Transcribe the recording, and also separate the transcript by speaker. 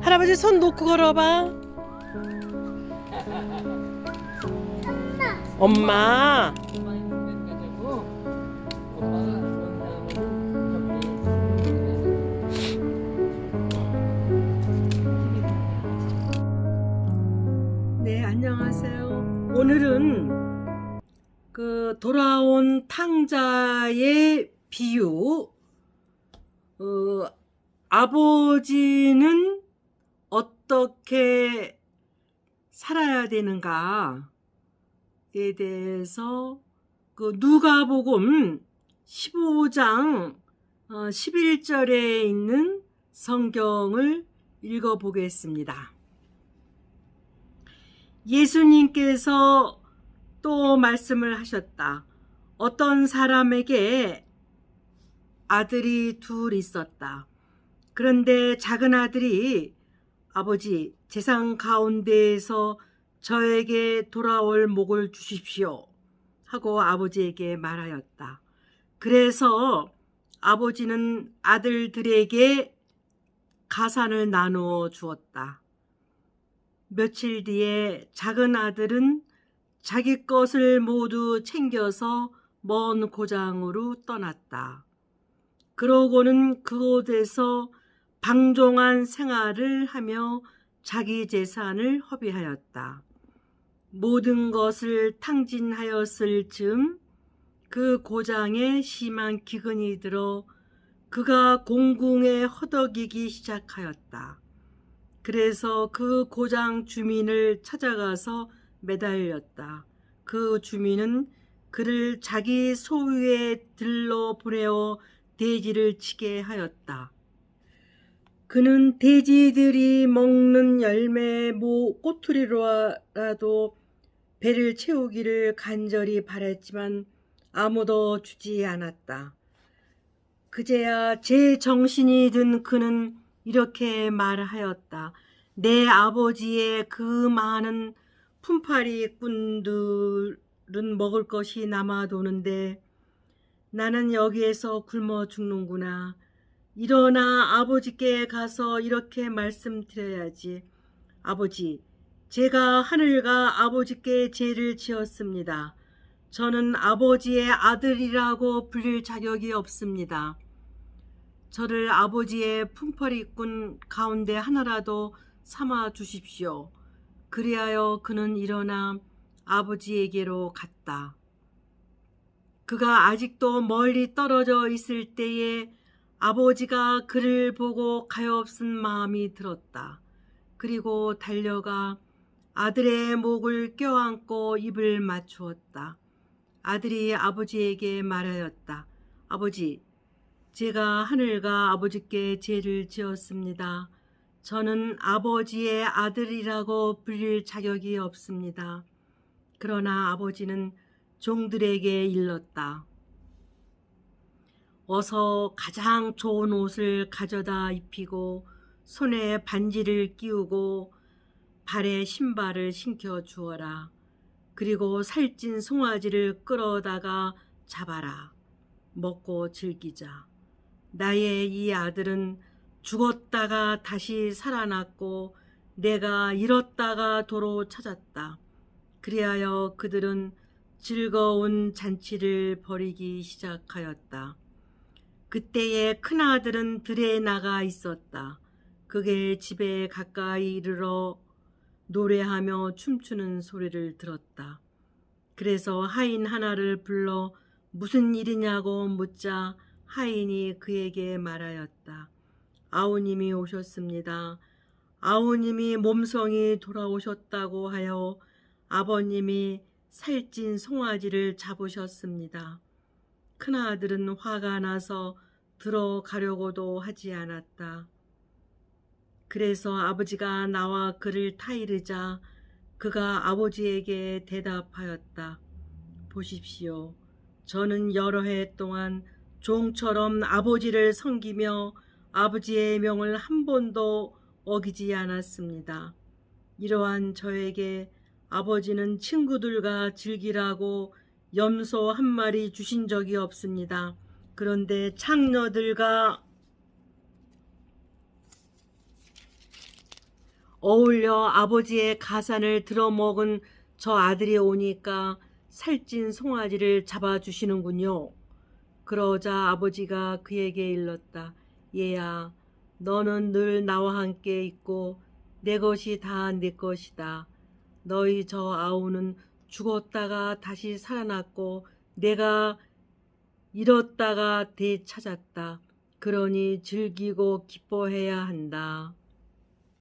Speaker 1: 할아버지 손 놓고 걸어봐. 엄마. 네, 안녕하세요. 오늘은 그 돌아온 탕자의 비유, 어, 아버지는 어떻게 살아야 되는가에 대해서 그 누가복음 15장 11절에 있는 성경을 읽어보겠습니다. 예수님께서 또 말씀을 하셨다. 어떤 사람에게 아들이 둘 있었다. 그런데 작은 아들이 아버지 재상 가운데에서 저에게 돌아올 목을 주십시오. 하고 아버지에게 말하였다. 그래서 아버지는 아들들에게 가산을 나누어 주었다. 며칠 뒤에 작은 아들은 자기 것을 모두 챙겨서 먼 고장으로 떠났다. 그러고는 그곳에서 방종한 생활을 하며 자기 재산을 허비하였다. 모든 것을 탕진하였을 즈음 그 고장에 심한 기근이 들어 그가 공궁에 허덕이기 시작하였다. 그래서 그 고장 주민을 찾아가서 매달렸다. 그 주민은 그를 자기 소유의 들로 보내어 돼지를 치게 하였다. 그는 돼지들이 먹는 열매 모 꼬투리로라도 배를 채우기를 간절히 바랬지만 아무도 주지 않았다. 그제야 제 정신이 든 그는 이렇게 말하였다. 내 아버지의 그 많은 품팔이 꾼들은 먹을 것이 남아 도는데 나는 여기에서 굶어 죽는구나. 일어나 아버지께 가서 이렇게 말씀드려야지. 아버지, 제가 하늘과 아버지께 죄를 지었습니다. 저는 아버지의 아들이라고 불릴 자격이 없습니다. 저를 아버지의 품퍼리꾼 가운데 하나라도 삼아 주십시오. 그리하여 그는 일어나 아버지에게로 갔다. 그가 아직도 멀리 떨어져 있을 때에 아버지가 그를 보고 가엾은 마음이 들었다. 그리고 달려가 아들의 목을 껴안고 입을 맞추었다. 아들이 아버지에게 말하였다. 아버지, 제가 하늘과 아버지께 죄를 지었습니다. 저는 아버지의 아들이라고 불릴 자격이 없습니다. 그러나 아버지는 종들에게 일렀다. 어서 가장 좋은 옷을 가져다 입히고 손에 반지를 끼우고 발에 신발을 신겨 주어라. 그리고 살찐 송아지를 끌어다가 잡아라. 먹고 즐기자. 나의 이 아들은 죽었다가 다시 살아났고 내가 잃었다가 도로 찾았다. 그리하여 그들은 즐거운 잔치를 벌이기 시작하였다. 그때에 큰아들은 들에 나가 있었다. 그게 집에 가까이 이르러 노래하며 춤추는 소리를 들었다. 그래서 하인 하나를 불러 무슨 일이냐고 묻자 하인이 그에게 말하였다. 아우님이 오셨습니다. 아우님이 몸성이 돌아오셨다고 하여 아버님이 살찐 송아지를 잡으셨습니다. 큰아들은 화가 나서 들어가려고도 하지 않았다. 그래서 아버지가 나와 그를 타이르자 그가 아버지에게 대답하였다. 보십시오. 저는 여러 해 동안 종처럼 아버지를 섬기며 아버지의 명을 한 번도 어기지 않았습니다. 이러한 저에게 아버지는 친구들과 즐기라고 염소 한 마리 주신 적이 없습니다. 그런데 창녀들과 어울려 아버지의 가산을 들어먹은 저 아들이 오니까 살찐 송아지를 잡아주시는군요. 그러자 아버지가 그에게 일렀다. 얘야, 너는 늘 나와 함께 있고 내 것이 다 내 것이다. 너희 저 아우는 죽었다가 다시 살아났고 내가 잃었다가 되찾았다. 그러니 즐기고 기뻐해야 한다.